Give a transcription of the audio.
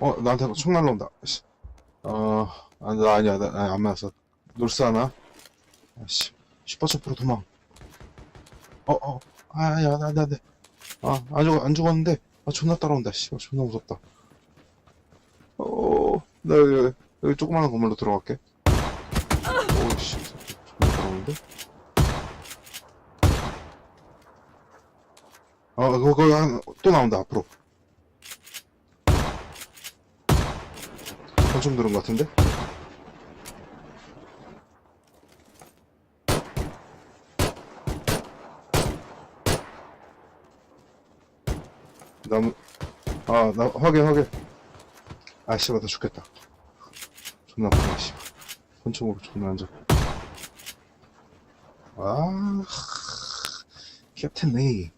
어, 나한테 총 날라온다. 씨. 어, 아, 나 아니야. 나, 아니, 안 맞았어. 놀스 하나? 아씨. 슈퍼초프로 도망. 어, 어. 아, 야, 나, 나, 나. 아, 안 죽, 안 죽었는데. 아, 존나 따라온다. 씨. 존나 무섭다. 어, 나 여기, 여기 조그마한 건물로 들어갈게. 오이씨. 존나 따라오는데? 어, 그거, 그거, 한- 또 나온다, 앞으로. 엄청 들은 것 같은데? 나무, 아, 나, 확인, 확인. 아, 씨발, 나 죽겠다. 존나 아프네, 씨발. 권총으로 존나 안 잡혀. 아, 캡틴 레이.